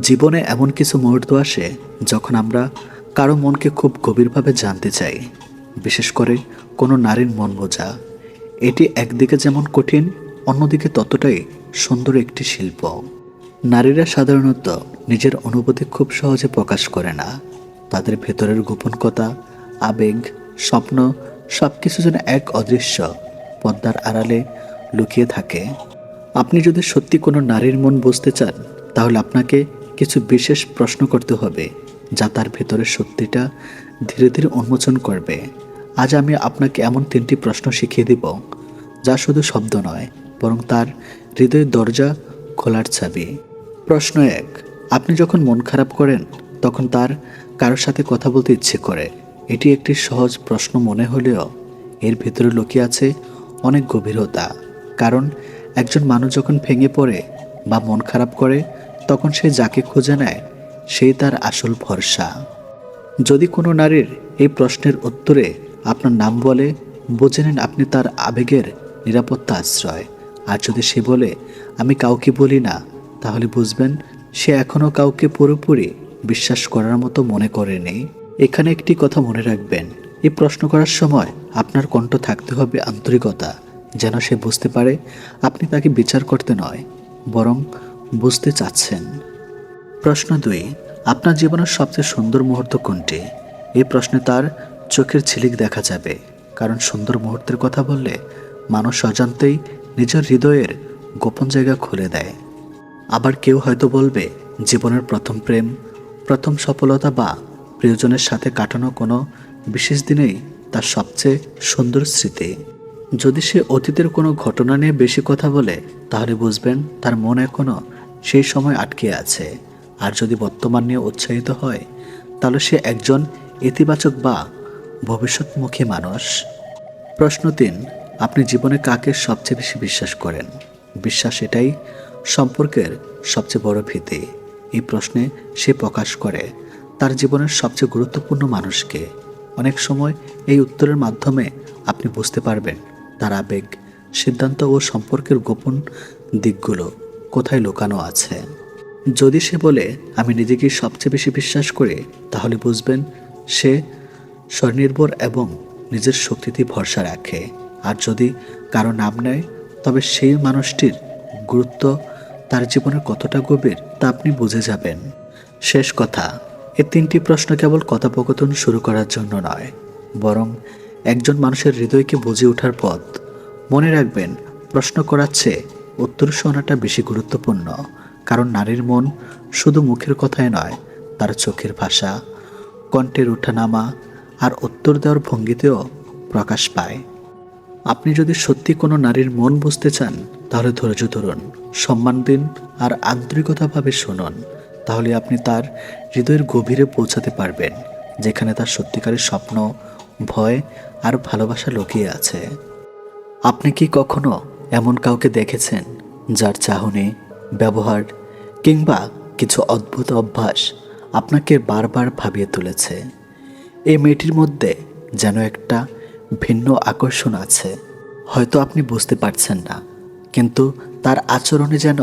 জীবনে এমন কিছু মুহূর্ত আসে যখন আমরা কারও মনকে খুব গভীরভাবে জানতে চাই, বিশেষ করে কোনো নারীর মন বোঝা। এটি একদিকে যেমন কঠিন, অন্যদিকে ততটাই সুন্দর একটি শিল্প। নারীরা সাধারণত নিজের অনুভূতি খুব সহজে প্রকাশ করে না। তাদের ভেতরের গোপন কথা আবেগ, স্বপ্ন সব কিছু যেন এক অদৃশ্য পদ্মার আড়ালে লুকিয়ে থাকে। আপনি যদি সত্যি কোনো নারীর মন বুঝতে চান, তাহলে আপনাকে কিছু বিশেষ প্রশ্ন করতে হবে, যা তার ভেতরের সত্যিটা ধীরে ধীরে উন্মোচন করবে। আজ আমি আপনাকে এমন তিনটি প্রশ্ন শিখিয়ে দিব, যা শুধু শব্দ নয়, বরং তার হৃদয়ের দরজা খোলার চাবি। প্রশ্ন এক, আপনি যখন মন খারাপ করেন, তখন তার কারোর সাথে কথা বলতে ইচ্ছে করে। এটি একটি সহজ প্রশ্ন মনে হলেও এর ভেতরে লুকিয়ে আছে অনেক গভীরতা, কারণ একজন মানুষ যখন ভেঙে পড়ে বা মন খারাপ করে তখন সে যাকে খুঁজে নেয় সেই তার আসল ভরসা। যদি কোনো নারীর এই প্রশ্নের উত্তরে আপনার নাম বলে, বুঝে নেন আপনি তার আবেগের নিরাপত্তা আশ্রয়। আর যদি সে বলে, আমি কাউকে বলি না, তাহলে বুঝবেন সে এখনও কাউকে পুরোপুরি বিশ্বাস করার মতো মনে করেনি। এখানে একটি কথা মনে রাখবেন এই প্রশ্ন করার সময় আপনার কণ্ঠ থাকতে হবে আন্তরিকতা, যেন সে বুঝতে পারে আপনি তাকে বিচার করতে নয়, বরং বুঝতে চাচ্ছেন? প্রশ্ন দুই, আপনার জীবনের সবচেয়ে সুন্দর মুহূর্ত কোনটি? এই প্রশ্নে তার চোখের ঝিলিক দেখা যাবে, কারণ সুন্দর মুহূর্তের কথা বললে মানুষ অজান্তেই নিজের হৃদয়ের গোপন জায়গা খুলে দেয়। আবার কেউ হয়তো বলবে, জীবনের প্রথম প্রেম, প্রথম সফলতা বা প্রিয়জনের সাথে কাটানো কোনো বিশেষ দিনেই তার সবচেয়ে সুন্দর স্মৃতি। যদি সে অতীতের কোনো ঘটনা নিয়ে বেশি কথা বলে, তাহলে বুঝবেন তার মন এখনও সেই সময় আটকে আছে। আর যদি বর্তমান নিয়ে উৎসাহিত হয়, তাহলে সে একজন ইতিবাচক বা ভবিষ্যৎমুখী মানুষ। প্রশ্ন তিন, আপনি জীবনে কাকে সবচেয়ে বেশি বিশ্বাস করেন? বিশ্বাস এটাই সম্পর্কের সবচেয়ে বড় ভীতি। এই প্রশ্নে সে প্রকাশ করে, তার জীবনের সবচেয়ে গুরুত্বপূর্ণ মানুষকে। অনেক সময় এই উত্তরের মাধ্যমে আপনি বুঝতে পারবেন তার আবেগ, সিদ্ধান্ত ও সম্পর্কের গোপন দিকগুলো। কোথায় লুকানো আছে? যদি সে বলে, আমি নিজেকে সবচেয়ে বেশি বিশ্বাস করি, তাহলে বুঝবেন সে স্বনির্ভর এবং নিজের শক্তিতে ভরসা রাখে। আর যদি কারও নাম নেয়, তবে সেই মানুষটির গুরুত্ব তার জীবনের কতটা গভীর, তা আপনি বুঝে যাবেন। শেষ কথা, এই তিনটি প্রশ্ন কেবল কথোপকথন শুরু করার জন্য নয়, বরং একজন মানুষের হৃদয়কে বুঝে ওঠার পথ। মনে রাখবেন, প্রশ্ন করার চেয়ে উত্তর শোনাটা বেশি গুরুত্বপূর্ণ, কারণ নারীর মন শুধু মুখের কথায় নয়, তার চোখের ভাষা, কণ্ঠের ওঠানামা আর উত্তর দেওয়ার ভঙ্গিতেও প্রকাশ পায়। আপনি যদি সত্যি কোনো নারীর মন বুঝতে চান, তাহলে ধৈর্য ধরুন, সম্মান দিন আর আন্তরিকতাভাবে শুনুন, তাহলে আপনি তার হৃদয়ের গভীরে পৌঁছাতে পারবেন, যেখানে তার সত্যিকারের স্বপ্ন, ভয় আর ভালোবাসা লুকিয়ে আছে। আপনি কি কখনো এমন কাউকে দেখেছেন যার চাহনি, ব্যবহার কিংবা কিছু অদ্ভুত অভ্যাস আপনাকে বারবার ভাবিয়ে তুলেছে। এই মেয়েটির মধ্যে যেন একটা ভিন্ন আকর্ষণ আছে। হয়তো আপনি বুঝতে পারছেন না, কিন্তু তার আচরণে যেন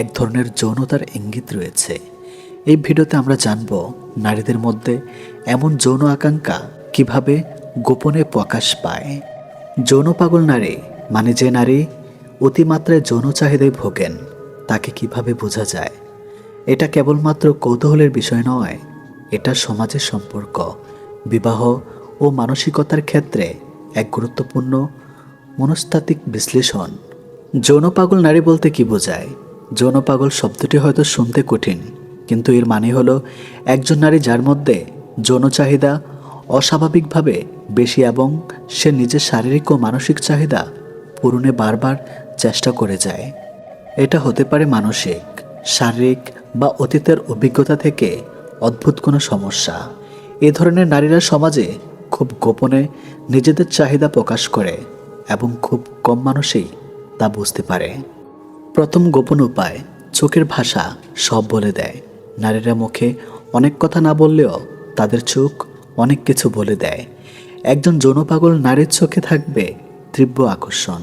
এক ধরনের যৌনতার ইঙ্গিত রয়েছে। এই ভিডিওতে আমরা জানব নারীদের মধ্যে এমন যৌন আকাঙ্ক্ষা কীভাবে গোপনে প্রকাশ পায়। যৌন পাগল নারী মানে যে নারী অতিমাত্রায় যৌন চাহিদায় ভোগেন, তাকে কীভাবে বোঝা যায়? এটা কেবলমাত্র কৌতূহলের বিষয় নয়, এটা সমাজের সম্পর্ক, বিবাহ ও মানসিকতার ক্ষেত্রে এক গুরুত্বপূর্ণ মনস্তাত্ত্বিক বিশ্লেষণ। যৌন পাগল নারী বলতে কি বোঝায়? যৌন পাগল শব্দটি হয়তো শুনতে কঠিন, কিন্তু এর মানে হলো একজন নারী যার মধ্যে যৌন চাহিদা অস্বাভাবিকভাবে বেশি এবং সে নিজের শারীরিক ও মানসিক চাহিদা পূরণে বারবার চেষ্টা করে যায়। এটা হতে পারে মানসিক, শারীরিক বা অতীতের অভিজ্ঞতা থেকে অদ্ভুত কোনো সমস্যা। এ ধরনের নারীরা সমাজে খুব গোপনে নিজেদের চাহিদা প্রকাশ করে এবং খুব কম মানুষই তা বুঝতে পারে। প্রথম গোপন উপায়, চোখের ভাষা সব বলে দেয়। নারীরা মুখে অনেক কথা না বললেও তাদের চোখ অনেক কিছু বলে দেয়। একজন যৌনপাগল নারীর চোখে থাকবে তীব্র আকর্ষণ।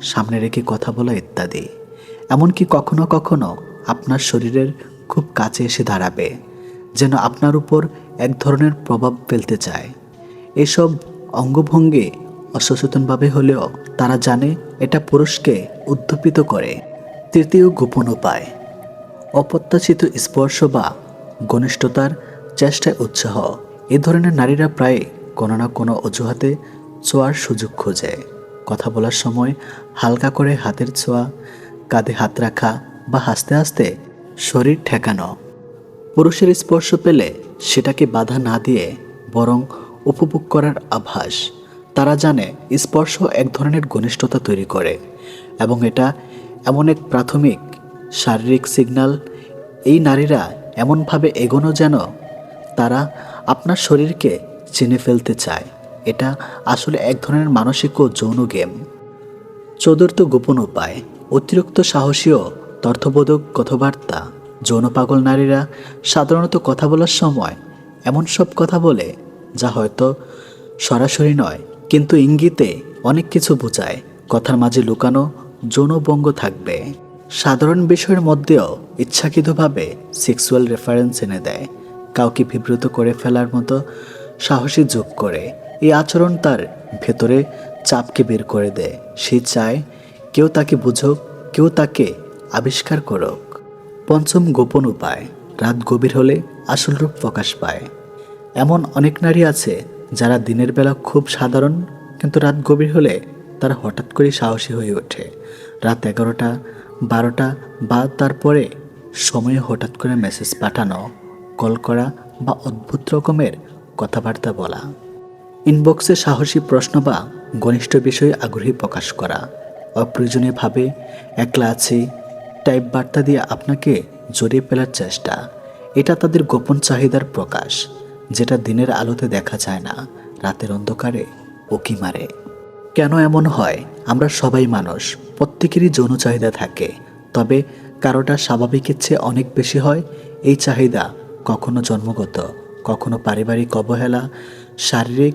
সামনে রেখে কথা বলা ইত্যাদি। এমনকি কখনো কখনো আপনার শরীরের খুব কাছে এসে দাঁড়াবে, যেন আপনার উপর এক ধরনের প্রভাব ফেলতে চায়। এসব অঙ্গভঙ্গি অসচেতনভাবে হলেও তারা জানে এটা পুরুষকে উদ্দীপিত করে। তৃতীয় গোপন উপায়, অপ্রত্যাশিত স্পর্শ বা ঘনিষ্ঠতার চেষ্টায় উৎসাহ। এ ধরনের নারীরা প্রায় কোনো না কোনো অজুহাতে ছোঁয়ার সুযোগ খোঁজে। কথা বলার সময় হালকা করে হাতের ছোঁয়া, কাঁধে হাত রাখা বা হাসতে হাসতে শরীর ঠেকানো। পুরুষের স্পর্শ পেলে সেটাকে বাধা না দিয়ে বরং উপভোগ করার আভাস। তারা জানে স্পর্শ এক ধরনের ঘনিষ্ঠতা তৈরি করে এবং এটা এমন এক প্রাথমিক শারীরিক সিগন্যাল। এই নারীরা এমনভাবে এগোনো যেন তারা আপনার শরীরকে চিনে ফেলতে চায়। এটা আসলে এক ধরনের মানসিক ও যৌন গেম। চতুর্থ গোপন উপায়, অতিরিক্ত সাহসী ও তর্থবোধক কথাবার্তা। যৌন পাগল নারীরা সাধারণত কথা বলার সময় এমন সব কথা বলে, যা হয়তো সরাসরি নয়, কিন্তু ইঙ্গিতে অনেক কিছু বোঝায়। কথার মাঝে লুকানো যৌনবঙ্গ থাকবে। সাধারণ বিষয়ের মধ্যেও ইচ্ছাকৃতভাবে সেক্সুয়াল রেফারেন্স এনে দেয়। কাউকে বিব্রত করে ফেলার মতো সাহসী যোগ করে। এই আচরণ তার ভেতরে চাপকে বের করে দেয়। সে চায়, কেউ তাকে বুঝুক, কেউ তাকে আবিষ্কার করুক। পঞ্চম গোপন উপায়, রাত গভীর হলে আসল রূপ প্রকাশ পায়। এমন অনেক নারী আছে যারা দিনের বেলা খুব সাধারণ, কিন্তু রাত গভীর হলে তারা হঠাৎ করে সাহসী হয়ে ওঠে। রাত এগারোটা, বারোটা বা তারপরে সময়ে হঠাৎ করে মেসেজ পাঠানো, কল করা বা অদ্ভুত রকমের কথাবার্তা বলা। ইনবক্সে সাহসী প্রশ্ন বা ঘনিষ্ঠ বিষয়ে আগ্রহী প্রকাশ করা। অপ্রয়োজনীয়ভাবে একলা আছি, টাইপ বার্তা দিয়ে আপনাকে জড়িয়ে ফেলার চেষ্টা। এটা তাদের গোপন চাহিদার প্রকাশ, যেটা দিনের আলোতে দেখা যায় না, রাতের অন্ধকারে উকি মারে। কেন এমন হয়? আমরা সবাই মানুষ, প্রত্যেকেরই যৌন চাহিদা থাকে। তবে কারোটা স্বাভাবিকের চেয়ে অনেক বেশি হয়, এই চাহিদা কখনো জন্মগত, কখনো পারিবারিক অবহেলা, শারীরিক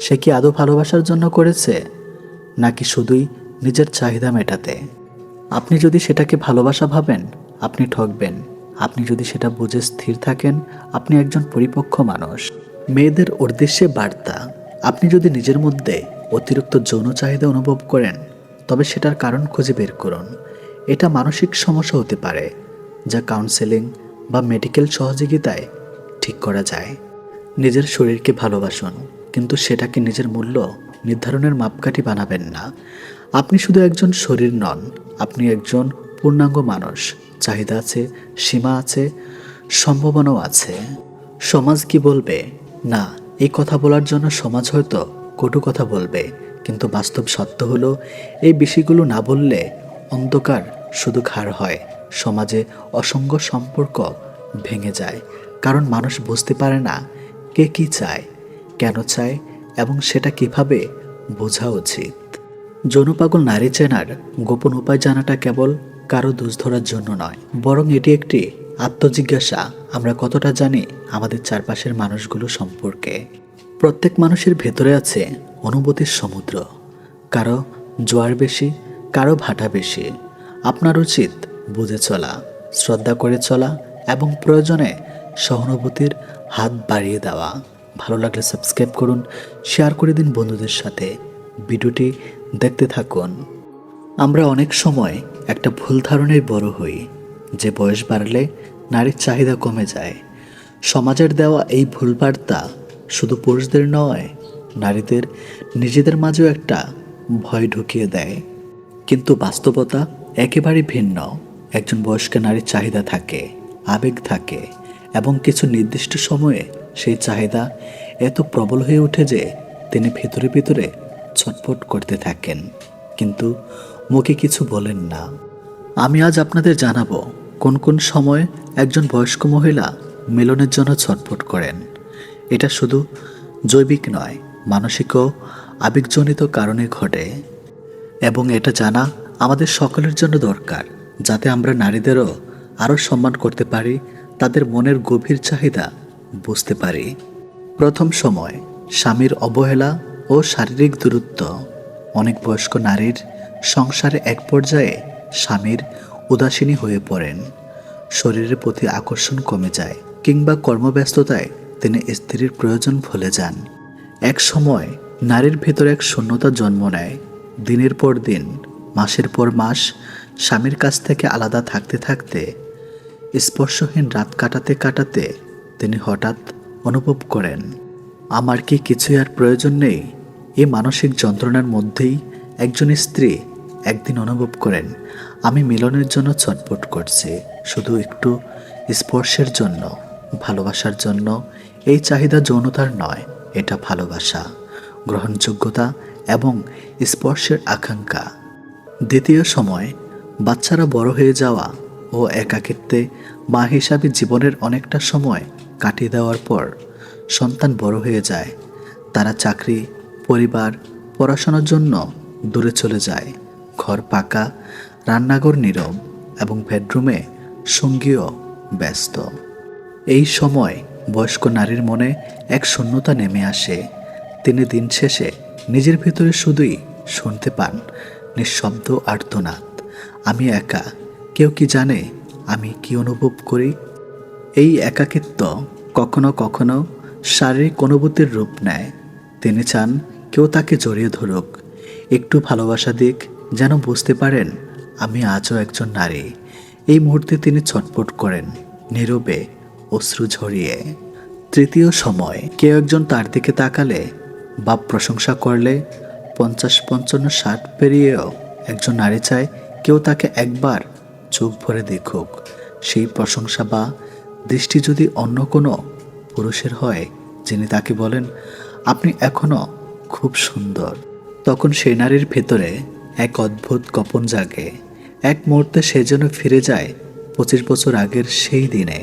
সে কি আদৌ ভালোবাসার জন্য করেছে, নাকি শুধুই নিজের চাহিদা মেটাতে? আপনি যদি সেটাকে ভালোবাসা ভাবেন, আপনি ঠকবেন। আপনি যদি সেটা বুঝে স্থির থাকেন, আপনি একজন পরিপক্ক মানুষ। মেয়েদের উদ্দেশ্যে বার্তা। আপনি যদি নিজের মধ্যে অতিরিক্ত যৌন চাহিদা অনুভব করেন, তবে সেটার কারণ খুঁজে বের করুন। এটা মানসিক সমস্যা হতে পারে, যা কাউন্সেলিং বা মেডিকেল সহযোগিতায় ঠিক করা যায়। নিজের শরীরকে ভালোবাসুন। কিন্তু সেটাকে নিজের মূল্য নির্ধারণের মাপকাঠি বানাবেন না। আপনি শুধু একজন শরীর নন, আপনি একজন পূর্ণাঙ্গ মানুষ। চাহিদা আছে, সীমা আছে, সম্ভাবনাও আছে। সমাজ কি বলবে? না, এই কথা বলার জন্য সমাজ হয়তো কটু কথা বলবে, কিন্তু বাস্তব সত্য হলো, এই বিষয়গুলো না বললে অন্ধকার শুধু ঘাড় হয়। সমাজে অসংখ্য সম্পর্ক ভেঙে যায়, কারণ মানুষ বুঝতে পারে না কে কি চায়। কেন চায় এবং সেটা কীভাবে বোঝা উচিত? যৌনপাগল নারী চেনার গোপন উপায় জানাটা কেবল কারও দোষ ধরার জন্য নয়, বরং এটি একটি আত্মজিজ্ঞাসা। আমরা কতটা জানি আমাদের চারপাশের মানুষগুলো সম্পর্কে। প্রত্যেক মানুষের ভেতরে আছে অনুভূতির সমুদ্র। কারও জোয়ার বেশি, কারও ভাটা বেশি। আপনার উচিত বুঝে চলা, শ্রদ্ধা করে চলা এবং প্রয়োজনে সহানুভূতির হাত বাড়িয়ে দেওয়া। ভালো লাগলে সাবস্ক্রাইব করুন, শেয়ার করে দিন বন্ধুদের সাথে। ভিডিওটি দেখতে থাকুন। আমরা অনেক সময় একটা ভুল ধারণায় বড় হই, যে বয়স বাড়লে নারীর চাহিদা কমে যায়। সমাজের দেওয়া এই ভুল বার্তা শুধু পুরুষদের নয়, নারীদের নিজেদের মাঝেও একটা ভয় ঢুকিয়ে দেয়। কিন্তু বাস্তবতা একেবারে ভিন্ন। একজন বয়স্ক নারীর চাহিদা থাকে, আবেগ থাকে এবং কিছু নির্দিষ্ট সময়ে সেই চাহিদা এত প্রবল হয়ে ওঠে যে তিনি ভেতরে ভেতরে ছটফট করতে থাকেন। কিন্তু মুখে কিছু বলেন না। আমি আজ আপনাদের জানাব কোন কোন সময় একজন বয়স্ক মহিলা মিলনের জন্য ছটফট করেন। এটা শুধু জৈবিক নয়, মানসিক ও আবেগজনিত কারণে ঘটে। এবং এটা জানা আমাদের সকলের জন্য দরকার, যাতে আমরা নারীদেরও আরও সম্মান করতে পারি, তাদের মনের গভীর চাহিদা বুঝতে পারি। প্রথম সময় স্বামীর অবহেলা ও শারীরিক দূরত্ব। অনেক বয়স্ক নারীর সংসারে এক পর্যায়ে স্বামীর উদাসীনী হয়ে পড়েন। শরীরের প্রতি আকর্ষণ কমে যায় কিংবা কর্মব্যস্ততায় তিনি স্ত্রীর প্রয়োজন ভুলে যান। এক সময় নারীর ভেতর এক শূন্যতা জন্ম নেয়। দিনের পর দিন, মাসের পর মাস স্বামীর কাছ থেকে আলাদা থাকতে থাকতে স্পর্শহীন রাত কাটাতে কাটাতে তিনি হঠাৎ অনুভব করেন, আমার কি কিছুই আর প্রয়োজন নেই? এই মানসিক যন্ত্রণার মধ্যেই একজন স্ত্রী একদিন অনুভব করেন, আমি মিলনের জন্য ছটপট করছি, শুধু একটু স্পর্শের জন্য, ভালোবাসার জন্য। এই চাহিদা যৌনতার নয়, এটা ভালোবাসা, গ্রহণযোগ্যতা এবং স্পর্শের আকাঙ্ক্ষা। দ্বিতীয় সময়, বাচ্চারা বড় হয়ে যাওয়া ও একাকিত্বে মা হিসাবে জীবনের অনেকটা সময় কাটিয়ে দেওয়ার পর সন্তান বড় হয়ে যায়। তারা চাকরি, পরিবার, পড়াশোনার জন্য দূরে চলে যায়। ঘর পাকা, রান্নাঘর নীরব এবং বেডরুমে সঙ্গীও ব্যস্ত। এই সময় বয়স্ক নারীর মনে এক শূন্যতা নেমে আসে। তিনি দিন শেষে নিজের ভিতরে শুধুই শুনতে পান। নিঃশব্দ আর্তনাদ। আমি একা। কেউ কি জানে আমি কি অনুভব করি? এই একাকিত্ব কখনো কখনো শারীরিক অনুভূতির রূপ নেয়। তিনি চান কেউ তাকে জড়িয়ে ধরুক। একটু ভালোবাসা দিক, যেন বুঝতে পারেন, আমি আজও একজন নারী। এই মুহূর্তে তিনি ছটপট করেন, নীরবে, অশ্রু ঝরিয়ে। তৃতীয় সময়, কেউ একজন তার দিকে তাকালে বা প্রশংসা করলে পঞ্চাশ, পঞ্চান্ন, ষাট পেরিয়েও একজন নারী চায় কেউ তাকে একবার চোখ ভরে দেখুক। সেই প্রশংসা বা দৃষ্টি যদি অন্য কোনো পুরুষের হয়, যিনি তাকে বলেন, আপনি এখনও খুব সুন্দর, তখন সেই নারীর ভেতরে এক অদ্ভুত কপন জাগে। এক মুহূর্তে সে যেন ফিরে যায় পঁচিশ বছর আগের সেই দিনে,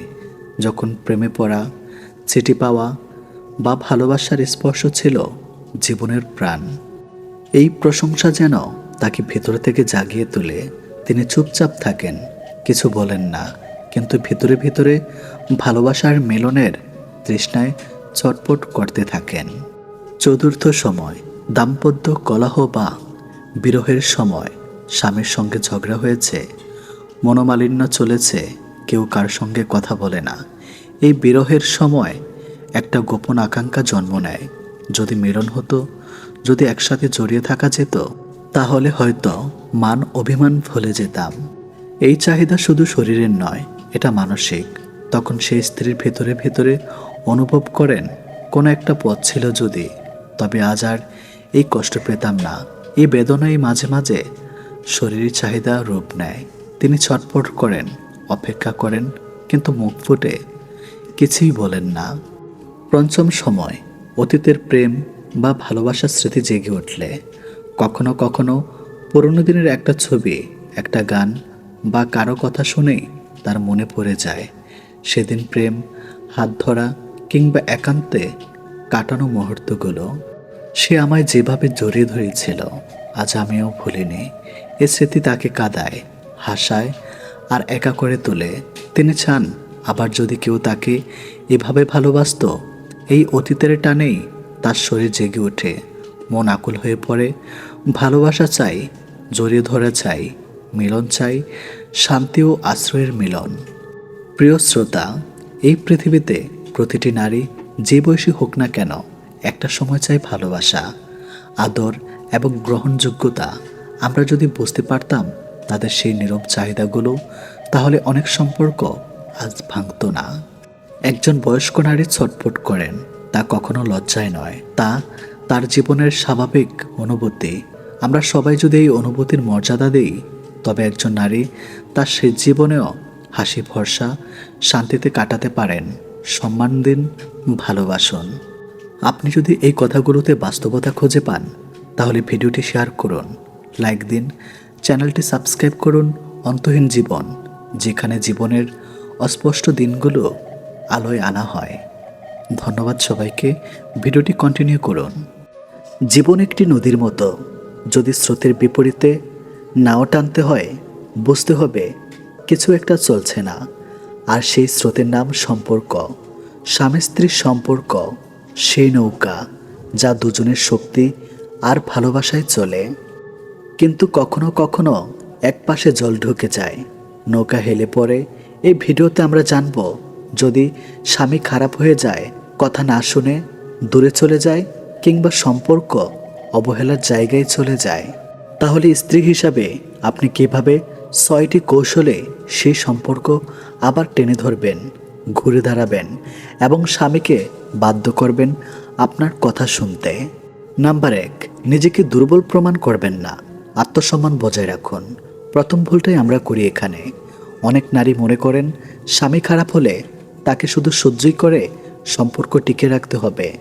যখন প্রেমে পড়া, চিঠি পাওয়া বা ভালোবাসার স্পর্শ ছিল জীবনের প্রাণ। এই প্রশংসা যেন তাকে ভেতর থেকে জাগিয়ে তোলে। তিনি চুপচাপ থাকেন, কিছু বলেন না, কিন্তু ভিতরে ভিতরে ভালোবাসার মিলনের তৃষ্ণায় ছটপট করতে থাকেন। চতুর্থ সময়, দাম্পত্য কলহ বা বিরহের সময় স্বামীর সঙ্গে ঝগড়া হয়েছে, মনোমালিন্য চলেছে, কেউ কার সঙ্গে কথা বলে না। এই বিরহের সময় একটা গোপন আকাঙ্ক্ষা জন্ম নেয়। যদি মিলন হতো, যদি একসাথে জড়িয়ে থাকা যেত, তাহলে হয়তো মান অভিমান ভুলে যেতাম। এই চাহিদা শুধু শরীরের নয়, এটা মানসিক। তখন সেই স্ত্রীর ভেতরে ভেতরে অনুভব করেন, কোনো একটা পথ ছিল যদি। তবে আজ আর এই কষ্ট পেতাম না। এই বেদনাই মাঝে মাঝে শরীরের চাহিদা রূপ নেয়। তিনি ছটপট করেন, অপেক্ষা করেন, কিন্তু মুখ ফুটে। কিছুই বলেন না। পঞ্চম সময়, অতীতের প্রেম বা ভালোবাসার স্মৃতি জেগে উঠলে। কখনো কখনো পুরনো দিনের একটা ছবি, একটা গান বা কারও কথা শুনেই তার মনে পড়ে যায়। সেদিন প্রেম, হাত ধরা কিংবা একান্তে কাটানো মুহূর্তগুলো সে আমায় যেভাবে জড়িয়ে ধরেছিল, আজ আমিও ভুলিনি। এ স্মৃতি তাকে কাঁদায়, হাসায় আর একা করে তোলে। তিনি চান আবার যদি কেউ তাকে এভাবে ভালোবাসতো, এই অতীতের টানেই তার শরীর জেগে ওঠে। মন আকুল হয়ে পড়ে, ভালোবাসা চাই, জড়িয়ে ধরা চাই, মিলন চাই, শান্তি ও আশ্রয়ের মিলন। প্রিয় শ্রোতা, এই পৃথিবীতে প্রতিটি নারী যে বয়সী হোক না কেন একটা সময় চাই ভালোবাসা, আদর এবং গ্রহণযোগ্যতা। আমরা যদি বুঝতে পারতাম তাদের সেই নীরব চাহিদাগুলো, তাহলে অনেক সম্পর্ক আজ ভাঙতো না। একজন বয়স্ক নারী ছটফট করেন, তা কখনো লজ্জায় নয়। তা তার জীবনের স্বাভাবিক অনুভূতি। আমরা সবাই যদি এই অনুভূতির মর্যাদা দিই, তবে একজন নারী তার সে জীবনেও হাসি, ভরসা, শান্তিতে কাটাতে পারেন। সম্মান দিন, ভালোবাসুন। আপনি যদি এই কথাগুলোতে বাস্তবতা খুঁজে পান, তাহলে ভিডিওটি শেয়ার করুন, লাইক দিন, চ্যানেলটি সাবস্ক্রাইব করুন, অন্তহীন জীবন, যেখানে জীবনের অস্পষ্ট দিনগুলো আলোয় আনা হয়। ধন্যবাদ সবাইকে, ভিডিওটি কন্টিনিউ করুন। জীবন একটি নদীর মতো, যদি স্রোতের বিপরীতে নাও টানতে হয়, বুঝতে হবে কিছু একটা চলছে না। আর সেই স্রোতের নাম সম্পর্ক। স্বামী স্ত্রীর সম্পর্ক। সেই নৌকা যা দুজনের শক্তি আর ভালোবাসায় চলে। কিন্তু কখনো কখনো এক পাশে জল ঢুকে যায়। নৌকা হেলে পড়ে। এই ভিডিওতে আমরা জানব, যদি স্বামী খারাপ হয়ে যায়, কথা না শুনে দূরে চলে যায় কিংবা সম্পর্ক অবহেলার জায়গায় চলে যায়, তাহলে স্ত্রী হিসাবে আপনি কীভাবে ছয়টি কৌশলে সেই সম্পর্ক আবার টেনে ধরবেন, ঘুরে দাঁড়াবেন এবং স্বামীকে বাধ্য করবেন আপনার কথা শুনতে। নাম্বার এক, নিজেকে দুর্বল প্রমাণ করবেন না। আত্মসম্মান বজায় রাখুন। প্রথম ভুলটাই আমরা করি এখানে। অনেক নারী মনে করেন, স্বামী খারাপ হলে তাকে শুধু সহ্যই করে সম্পর্ক টিকে রাখতে হবে।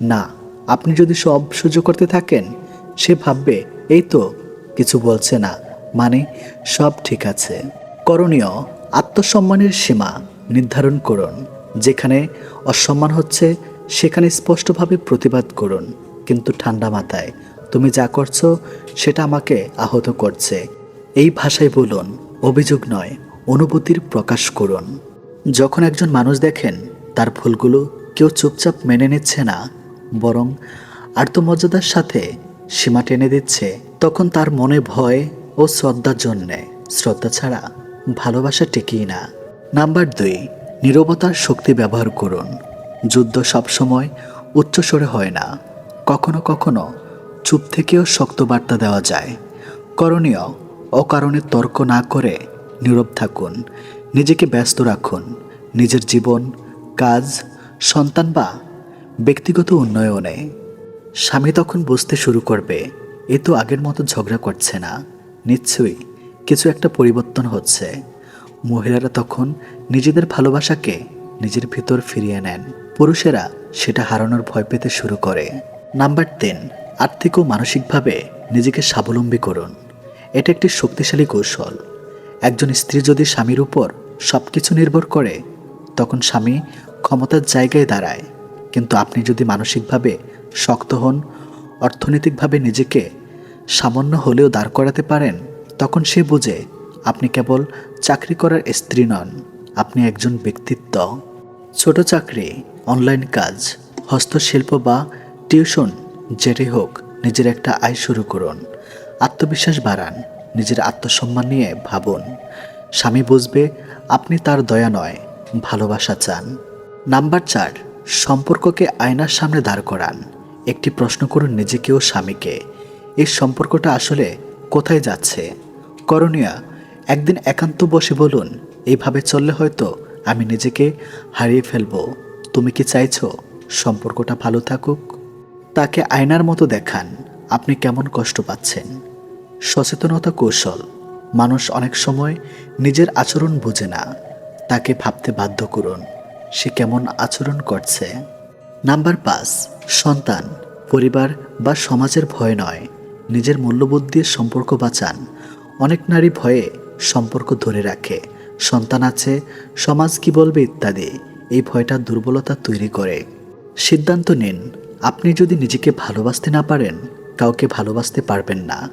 না, আপনি যদি সব সহ্য করতে থাকেন, সে ভাববে, এই তো, কিছু বলছে না। মানে সব ঠিক আছে। করণীয়, আত্মসম্মানের সীমা নির্ধারণ করুন। যেখানে অসম্মান হচ্ছে, সেখানে স্পষ্টভাবে প্রতিবাদ করুন। কিন্তু ঠান্ডা মাথায়, তুমি যা করছ, সেটা আমাকে আহত করছে। এই ভাষায় বলুন, অভিযোগ নয়, অনুভূতির প্রকাশ করুন। যখন একজন মানুষ দেখেন, তার ভুলগুলো কেউ চুপচাপ মেনে নিচ্ছে না, বরং আর্তমর্যাদার সাথে সীমা টেনে দিচ্ছে, তখন তার মনে ভয় ও শ্রদ্ধার জন্যে। শ্রদ্ধা ছাড়া ভালোবাসা টেকেই না। নাম্বার দুই, নীরবতার শক্তি ব্যবহার করুন। যুদ্ধ সবসময় উচ্চস্বরে হয় না। কখনো কখনো চুপ থেকেও শক্ত বার্তা দেওয়া যায়। করণীয়, অকারণে তর্ক না করে নীরব থাকুন। নিজেকে ব্যস্ত রাখুন। নিজের জীবন, কাজ, সন্তান বা ব্যক্তিগত উন্নয়নে। স্বামী তখন বুঝতে শুরু করবে, এ তো আগের মতো ঝগড়া করছে না। নিশ্চয়ই কিছু একটা পরিবর্তন হচ্ছে। মহিলারা তখন নিজেদের ভালোবাসাকে নিজের ভিতর ফিরিয়ে নেন। পুরুষেরা সেটা হারানোর ভয় পেতে শুরু করে। নাম্বার তিন, আর্থিক ও মানসিকভাবে নিজেকে স্বাবলম্বী করুন। এটা একটি শক্তিশালী কৌশল। একজন স্ত্রী যদি স্বামীর উপর সব কিছু নির্ভর করে, তখন স্বামী ক্ষমতার জায়গায় দাঁড়ায়। কিন্তু আপনি যদি মানসিকভাবে শক্ত হন, অর্থনৈতিকভাবে নিজেকে সামান্য হলেও দাঁড় করাতে পারেন, তখন সে বুঝে আপনি কেবল চাকরি করার স্ত্রী নন, আপনি একজন ব্যক্তিত্ব। ছোট চাকরি, অনলাইন কাজ, হস্তশিল্প বা টিউশন যেটি হোক, নিজের একটা আয় শুরু করুন, আত্মবিশ্বাস বাড়ান, নিজের আত্মসম্মান নিয়ে ভাবুন। স্বামী বুঝবে আপনি তার দয়া নয়, ভালোবাসা চান। নাম্বার চার, সম্পর্ককে আয়নার সামনে দাঁড় করান, একটি প্রশ্ন করুন নিজেকে ও স্বামীকে। এই সম্পর্কটা আসলে কোথায় যাচ্ছে? করণীয়, একদিন একান্ত বসে বলুন, এইভাবে চললে হয়তো আমি নিজেকে হারিয়ে ফেলব। তুমি কি চাইছো সম্পর্কটা ভালো থাকুক? তাকে আয়নার মতো দেখান, আপনি কেমন কষ্ট পাচ্ছেন? সচেতনতা কৌশল, মানুষ অনেক সময় নিজের আচরণ বুঝে না। তাকে ভাবতে বাধ্য করুন, সে কেমন আচরণ করছে? নাম্বার পাঁচ, সন্তান, পরিবার বা সমাজের ভয় নয়। নিজের মূল্যবোধ দিয়ে সম্পর্ক বাঁচান। অনেক নারী ভয়ে সম্পর্ক ধরে রাখে। সন্তান আছে, সমাজ কি বলবে ইত্যাদি। এই ভয়টা দুর্বলতা তৈরি করে। সিদ্ধান্ত নিন, আপনি যদি নিজেকে ভালোবাসতে না পারেন, কাউকে ভালোবাসতে পারবেন না।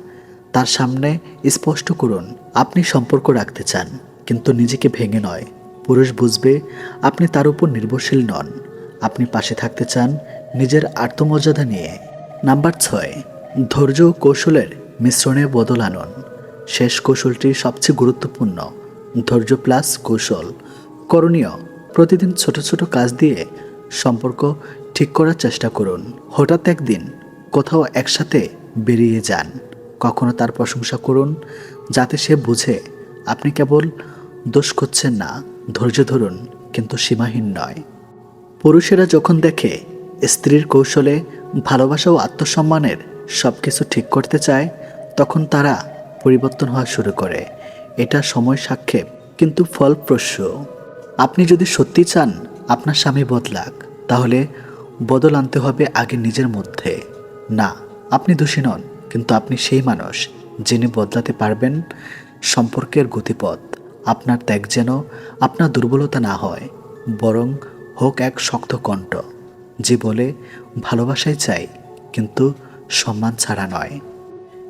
তার সামনে স্পষ্ট করুন, আপনি সম্পর্ক রাখতে চান, কিন্তু নিজেকে ভেঙে নয়। পুরুষ বুঝবে, আপনি তার উপর নির্ভরশীল নন। আপনি পাশে থাকতে চান নিজের আত্মমর্যাদা নিয়ে। নাম্বার ছয় ধৈর্য কৌশলের মিশ্রণে বদল আনুন। শেষ কৌশলটি সবচেয়ে গুরুত্বপূর্ণ। ধৈর্য প্লাস কৌশল। করণীয়, প্রতিদিন ছোট ছোট কাজ দিয়ে সম্পর্ক ঠিক করার চেষ্টা করুন। হঠাৎ একদিন কোথাও একসাথে বেরিয়ে যান। কখনো তার প্রশংসা করুন, যাতে সে বুঝে, আপনি কেবল দোষ করছেন না, ধৈর্য ধরুন, কিন্তু সীমাহীন নয়। পুরুষেরা যখন দেখে, স্ত্রীর কৌশলে ভালোবাসা ও আত্মসম্মানের সব কিছু ঠিক করতে চায়, তখন তারা পরিবর্তন হওয়া শুরু করে। এটা সময় সাক্ষেপ কিন্তু ফলপ্রসূ। আপনি যদি সত্যি চান, আপনার স্বামী বদলাক, তাহলে বদল আনতে হবে আগে নিজের মধ্যে। না, আপনি দোষী নন, কিন্তু আপনি সেই মানুষ যিনি বদলাতে পারবেন সম্পর্কের গতিপথ। আপনার ত্যাগ যেন আপনার দুর্বলতা না হয়, বরং হোক এক শক্ত কণ্ঠ। যে বলে, ভালোবাসাই চাই, কিন্তু সম্মান ছাড়া নয়।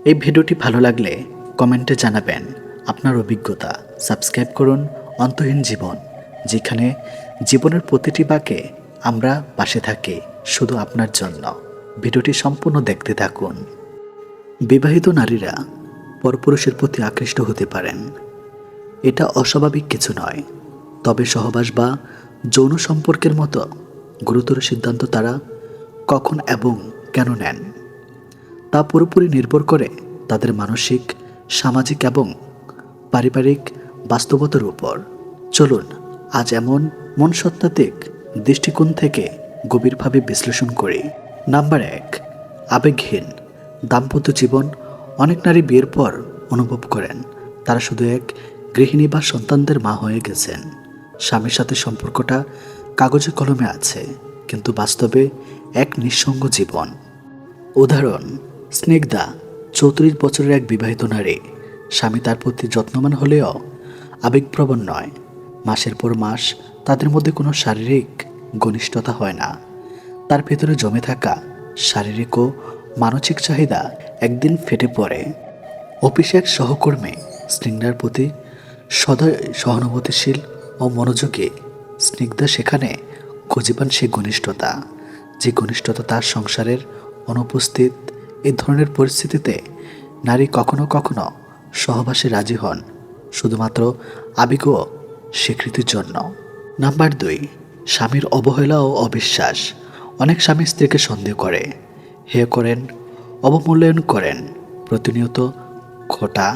এই ভিডিওটি ভালো লাগলে কমেন্টে জানাবেন আপনার অভিজ্ঞতা। সাবস্ক্রাইব করুন অন্তহীন জীবন, যেখানে জীবনের প্রতিটি বাঁকে আমরা পাশে থাকি শুধু আপনার জন্য। ভিডিওটি সম্পূর্ণ দেখতে থাকুন। বিবাহিত নারীরা পরপুরুষের প্রতি আকৃষ্ট হতে পারেন। এটা অস্বাভাবিক কিছু নয়। তবে সহবাস বা যৌন সম্পর্কের মতো গুরুতর সিদ্ধান্ত তারা কখন এবং কেন নেন? তা পুরোপুরি নির্ভর করে তাদের মানসিক, সামাজিক এবং পারিবারিক বাস্তবতার উপর। চলুন, আজ এমন মনসত্ত্বাত্ত্বিক দৃষ্টিকোণ থেকে গভীরভাবে বিশ্লেষণ করি। নাম্বার এক, আবেগহীন। দাম্পত্য জীবন অনেক নারী বিয়ের পর অনুভব করেন। তারা শুধু এক গৃহিণী বা সন্তানদের মা হয়ে গেছেন। স্বামীর সাথে সম্পর্কটা কাগজে কলমে আছে, কিন্তু বাস্তবে এক নিঃসঙ্গ জীবন। উদাহরণ স্নিগ্ধা চৌত্রিশ বছরের এক বিবাহিত নারী। স্বামী তার প্রতি যত্নবান হলেও আবেগপ্রবণ নয়। মাসের পর মাস তাদের মধ্যে কোনো শারীরিক ঘনিষ্ঠতা হয় না। তার ভেতরে জমে থাকা শারীরিক ও মানসিক চাহিদা একদিন ফেটে পড়ে। অফিসে এক সহকর্মী স্নিগ্ধার প্রতি সদয়, সহানুভূতিশীল ও মনোযোগী। স্নিগ্ধা সেখানে খুঁজে পান সে ঘনিষ্ঠতা। যে ঘনিষ্ঠতা তার সংসারের অনুপস্থিত এই ধরনের পরিস্থিতিতে নারী কখনো কখনো সহবাসে রাজি হন, শুধুমাত্র আবেগ স্বীকৃতির জন্য। নাম্বার দুই, স্বামীর অবহেলা ও অবিশ্বাস। অনেক স্বামী স্ত্রীকে সন্দেহ করে হে করেন, অবমূল্যায়ন করেন। প্রতিনিয়ত খোটা,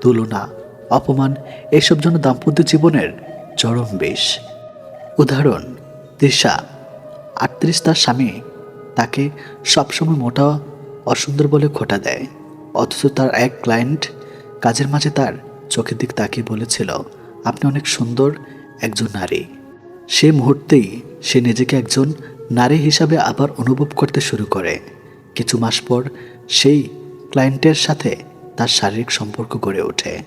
তুলনা, অপমান এসব জন্য দাম্পত্য জীবনের চরম বেশ উদাহরণ তৃষা আটত্রিশ তার স্বামী তাকে সবসময় মোটা অসুন্দর বলে খোটা দেয়। অথচ তার এক ক্লায়েন্ট কাজের মাঝে তার চোখের দিক তাকিয়ে বলেছিল, আপনি অনেক সুন্দর একজন নারী। সে মুহূর্তেই সে নিজেকে একজন নারী হিসাবে আবার অনুভব করতে শুরু করে। কিছু মাস পর সেই ক্লায়েন্টের সাথে তার শারীরিক সম্পর্ক গড়ে ওঠে।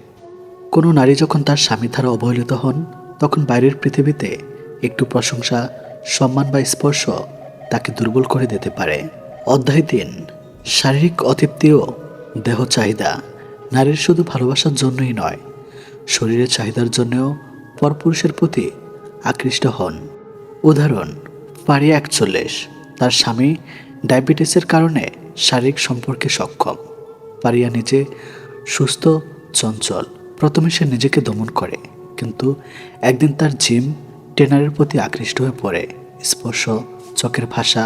কোনো নারী যখন তার স্বামী দ্বারা অবহেলিত হন, তখন বাইরের পৃথিবীতে একটু প্রশংসা, সম্মান বা স্পর্শ তাকে দুর্বল করে দিতে পারে। অধ্যায় তিন। শারীরিক অতৃপ্তি ও দেহ চাহিদা। নারীর শুধু ভালোবাসার জন্যই নয়, শরীরের চাহিদার জন্যও পরপুরুষের প্রতি আকৃষ্ট হন। উদাহরণ পারিয়া একচল্লিশ, তার স্বামী ডায়াবেটিসের কারণে শারীরিক সম্পর্কে সক্ষম। পারিয়া নিজে সুস্থ, চঞ্চল। প্রথমে সে নিজেকে দমন করে, কিন্তু একদিন তার জিম ট্রেনারের প্রতি আকৃষ্ট হয়ে পড়ে। স্পর্শ, চোখের ভাষা,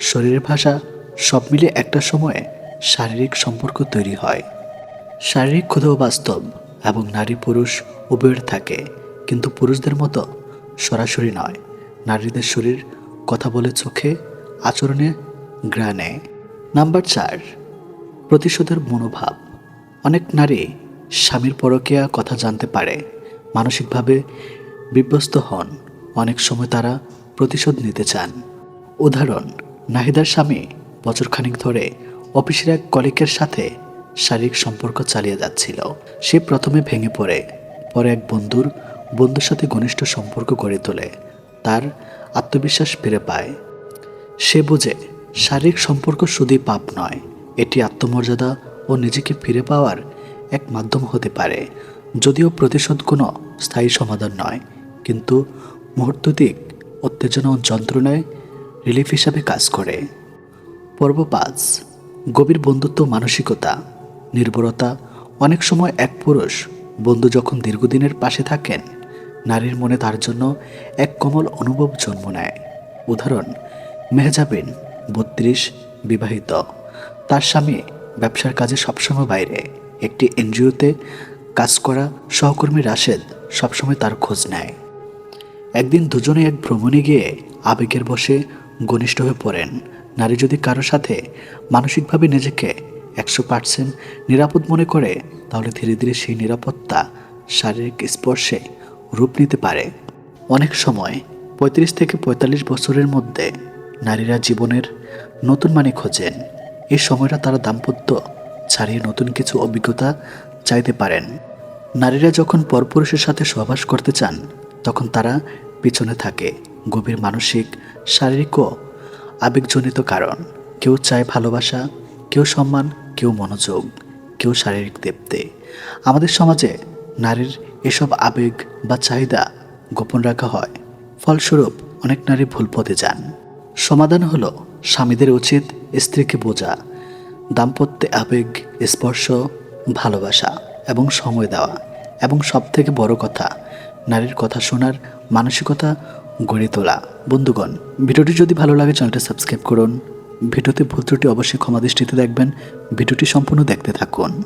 শরীরের ভাষা সব মিলে একটা সময়ে শারীরিক সম্পর্ক তৈরি হয়। শারীরিক ক্ষুধাও বাস্তব এবং নারী পুরুষ উভয়ের থাকে, কিন্তু পুরুষদের মতো সরাসরি নয়। নারীদের শরীর, কথা বলে চোখে, আচরণে গ্রানে নাম্বার চার, প্রতিশোধের মনোভাব। অনেক নারী স্বামীর পরকীয়া কথা জানতে পারে, মানসিকভাবে বিভ্যস্ত হন। অনেক সময় তারা প্রতিশোধ নিতে চান। উদাহরণ, নাহিদার স্বামী বছরখানিক ধরে অফিসের এক কলিকের সাথে শারীরিক সম্পর্ক চালিয়ে যাচ্ছিল। সে প্রথমে ভেঙে পড়ে, পরে এক বন্ধুর বন্ধুর সাথে ঘনিষ্ঠ সম্পর্ক গড়ে তোলে। তার আত্মবিশ্বাস ফিরে পায়। সে বোঝে, শারীরিক সম্পর্ক শুধুই পাপ নয়, এটি আত্মমর্যাদা ও নিজেকে ফিরে পাওয়ার এক মাধ্যম হতে পারে। যদিও প্রতিশোধ কোনো স্থায়ী সমাধান নয়, কিন্তু মুহূর্তদিক উত্তেজনা ও যন্ত্রণায় রিলিফ হিসাবে কাজ করে। পর্ব পাঁচ গভীর বন্ধুত্ব, মানসিকতা, নির্ভরতা, অনেক সময় এক পুরুষ, বন্ধু যখন দীর্ঘদিনের পাশে থাকেন, নারীর মনে তার জন্য এক কোমল অনুভব জন্ম নেয়। উদাহরণ, মেহজাবিন, বত্রিশ, বিবাহিত। তার স্বামী ব্যবসার কাজে সবসময় বাইরে। একটি এনজিওতে কাজ করা সহকর্মী রাশেদ সবসময় তার খোঁজ নেয়। একদিন দুজনে এক ভ্রমণে গিয়ে আবেগের বসে ঘনিষ্ঠ হয়ে পড়েন। নারী যদি কারও সাথে মানসিকভাবে নিজেকে একশো পার্সেন্ট নিরাপদ মনে করে, তাহলে ধীরে ধীরে সেই নিরাপত্তা শারীরিক স্পর্শে রূপ নিতে পারে। অনেক সময় পঁয়ত্রিশ থেকে পঁয়তাল্লিশ বছরের মধ্যে নারীরা জীবনের নতুন মানে খোঁজেন। এই সময়টা তারা দাম্পত্য ছাড়িয়ে নতুন কিছু অভিজ্ঞতা চাইতে পারেন। নারীরা যখন পরপুরুষের সাথে সহবাস করতে চান, তখন তারা পিছনে থাকে। গভীর মানসিক, শারীরিক ও আবেগজনিত কারণ। কেউ চায় ভালোবাসা, কেউ সম্মান, কেউ মনোযোগ, কেউ শারীরিক দেবতে। আমাদের সমাজে নারীর এসব আবেগ বা চাহিদা গোপন রাখা হয়। ফলস্বরূপ অনেক নারী ভুল পথে যান। সমাধান হলো স্বামীদের উচিত স্ত্রীকে বোঝা, দাম্পত্যে আবেগ, স্পর্শ, ভালোবাসা এবং সময় দেওয়া। এবং সবথেকে বড় কথা, নারীর কথা শোনার মানসিকতা গড়ে তোলা। বন্ধুগণ, ভিডিওটি যদি ভালো লাগে, চ্যানেলটা সাবস্ক্রাইব করুন। ভিডিওতে ভুল ত্রুটি অবশ্যই ক্ষমা দৃষ্টিতে দেখবেন। ভিডিওটি সম্পূর্ণ দেখতে থাকুন।